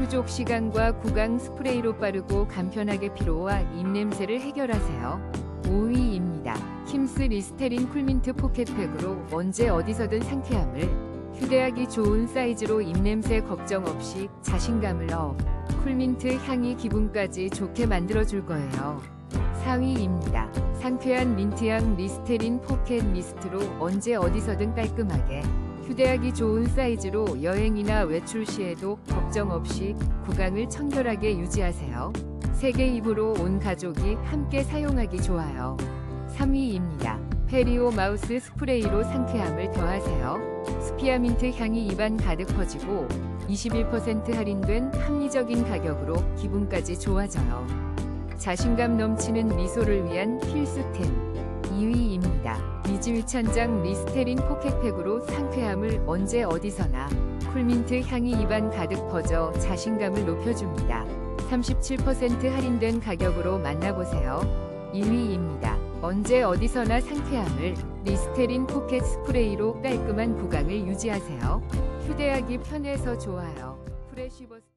휴족 시간과 구강 스프레이로 빠르고 간편하게 피로와 입냄새를 해결하세요. 5위입니다. 킴스 리스테린 쿨민트 포켓팩으로 언제 어디서든 상쾌함을 휴대하기 좋은 사이즈로 입냄새 걱정 없이 자신감을 업. 쿨민트 향이 기분까지 좋게 만들어줄 거예요. 4위입니다. 상쾌한 민트향 리스테린 포켓 미스트로 언제 어디서든 깔끔하게 휴대하기 좋은 사이즈로 여행이나 외출 시에도 걱정 없이 구강을 청결하게 유지하세요. 세개 입으로 온 가족이 함께 사용하기 좋아요. 3위입니다. 페리오 마우스 스프레이로 상쾌함을 더하세요. 스피아민트 향이 입안 가득 퍼지고 21% 할인된 합리적인 가격으로 기분까지 좋아져요. 자신감 넘치는 미소를 위한 필수템 2위입니다. 미지위찬장 리스테린 포켓팩으로 상쾌함을 언제 어디서나 쿨민트 향이 입안 가득 퍼져 자신감을 높여줍니다. 37% 할인된 가격으로 만나보세요. 1위입니다. 언제 어디서나 상쾌함을 리스테린 포켓 스프레이로 깔끔한 구강을 유지하세요. 휴대하기 편해서 좋아요. 프레시버스